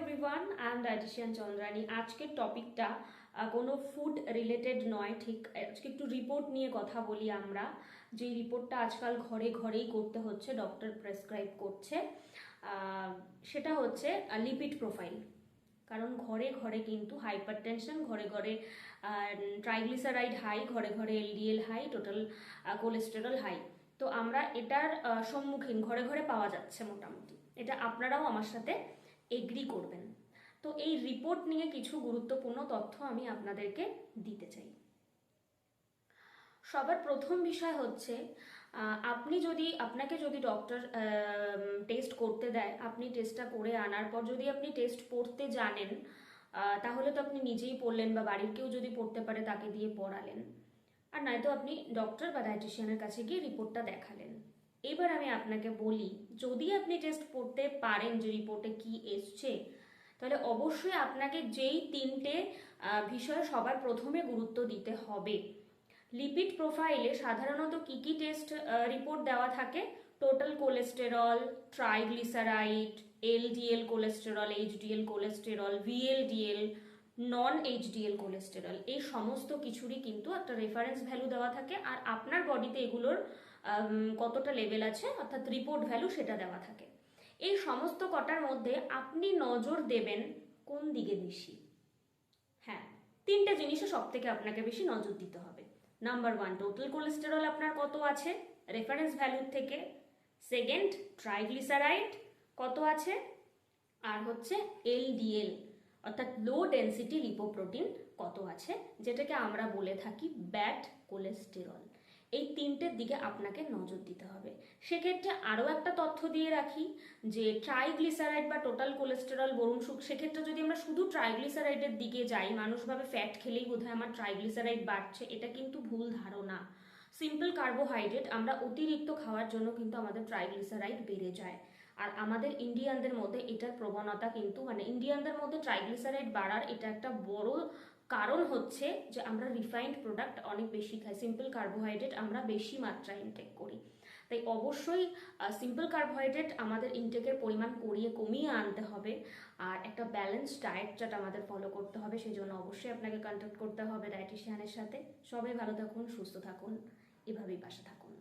Everyone I am dietitian Chandrani আজকের টপিকটা কোনো ফুড রিলেটেড নয়, ঠিক? আজকে একটু রিপোর্ট নিয়ে কথা বলি আমরা। যে রিপোর্টটা আজকাল ঘরে ঘরেই করতে হচ্ছে ডক্টর প্রেসক্রাইব করছে। সেটা হচ্ছে লিপিড প্রোফাইল কারণ ঘরে ঘরে কিন্তু হাইপার টেনশন ঘরে ঘরে ট্রাইগ্লিসারাইড হাই ঘরে ঘরে LDL high total cholesterol high তো আমরা এটার সম্মুখীন, ঘরে ঘরে পাওয়া যাচ্ছে মোটামুটি। এটা আপনারাও আমার সাথে এগ্রি করবেন। তো এই রিপোর্ট নিয়ে কিছু গুরুত্বপূর্ণ তথ্য আমি আপনাদেরকে দিতে চাই। সবার প্রথম বিষয় হচ্ছে আপনি যদি, আপনাকে যদি ডক্টর টেস্ট করতে দেয়, আপনি টেস্টটা করে আনার পর যদি আপনি টেস্ট পড়তে জানেন তাহলে তো আপনি নিজেই পড়লেন বা বাড়ির কেউ যদি পড়তে পারে তাকে দিয়ে পড়ালেন। আর নয়তো আপনি ডক্টর বা ডায়েটিশিয়ানের কাছে গিয়ে রিপোর্টটা দেখালেন। এবার আমি আপনাকে বলি, যদি আপনি টেস্ট পড়তে পারেন যে রিপোর্টে কি এসছে, তাহলে অবশ্যই আপনাকে যেই তিনটে বিষয়ে সবার প্রথমে গুরুত্ব দিতে হবে। লিপিড প্রোফাইলে সাধারণত কি কি টেস্ট রিপোর্ট দেওয়া থাকে? Total cholesterol triglyceride LDL cholesterol HDL cholesterol VLDL non HDL cholesterol এই সমস্ত কিছুরই কিন্তু একটা রেফারেন্স ভ্যালু দেওয়া থাকে। আর আপনার বডিতে এগুলোর কতটা লেভেল আছে, অর্থাৎ রিপোর্ট ভ্যালু সেটা দেওয়া থাকে। এই সমস্ত কটার মধ্যে আপনি নজর দেবেন কোন দিকে বেশি। হ্যাঁ তিনটে জিনিসে সব থেকে আপনাকে বেশি নজর দিতে হবে। নাম্বার ওয়ান টোটাল কোলেস্টেরল আপনার কত আছে রেফারেন্স ভ্যালুর থেকে। সেকেন্ড ট্রাইগ্লিসারাইড কত আছে, আর হচ্ছে এলডিএল অর্থাৎ লো ডেন্সিটি লিপোপ্রোটিন কত আছে, যেটাকে আমরা বলে থাকি ব্যাড কোলেস্টেরল এই তিনটের দিকে আপনাকে নজর দিতে হবে। সেক্ষেত্রে আরও একটা তথ্য দিয়ে রাখি যে ট্রাইগ্লিসারাইড বা টোটাল কোলেস্টেরল বরুণ সুখ, সেক্ষেত্রে যদি আমরা শুধু ট্রাইগ্লিসারাইডের দিকে যাই মানুষভাবে ফ্যাট খেলেই বোধহয় আমার ট্রাইগ্লিসারাইড বাড়ছে, এটা কিন্তু ভুল ধারণা। সিম্পল কার্বোহাইড্রেট আমরা অতিরিক্ত খাওয়ার জন্য কিন্তু আমাদের ট্রাইগ্লিসারাইড বেড়ে যায়। আর আমাদের ইন্ডিয়ানদের মধ্যে এটার প্রবণতা কিন্তু মানে ইন্ডিয়ানদের মধ্যে ট্রাইগ্লিসারাইড বাড়ার এটা একটা বড় কারণ হচ্ছে যে আমরা রিফাইন্ড প্রোডাক্ট অনেক বেশি খাই। সিম্পল কার্বোহাইড্রেট আমরা বেশি মাত্রায় ইনটেক করি। তাই অবশ্যই সিম্পল কার্বোহাইড্রেট আমাদের ইনটেকের পরিমাণ করিয়ে কমিয়ে আনতে হবে। আর একটা ব্যালেন্স ডায়েট চার্ট আমাদের ফলো করতে হবে সেই জন্য অবশ্যই আপনাকে কন্ট্যাক্ট করতে হবে ডায়েটিশিয়ানের সাথে। সবাই ভালো থাকুন, সুস্থ থাকুন, এভাবেই পাশে থাকুন।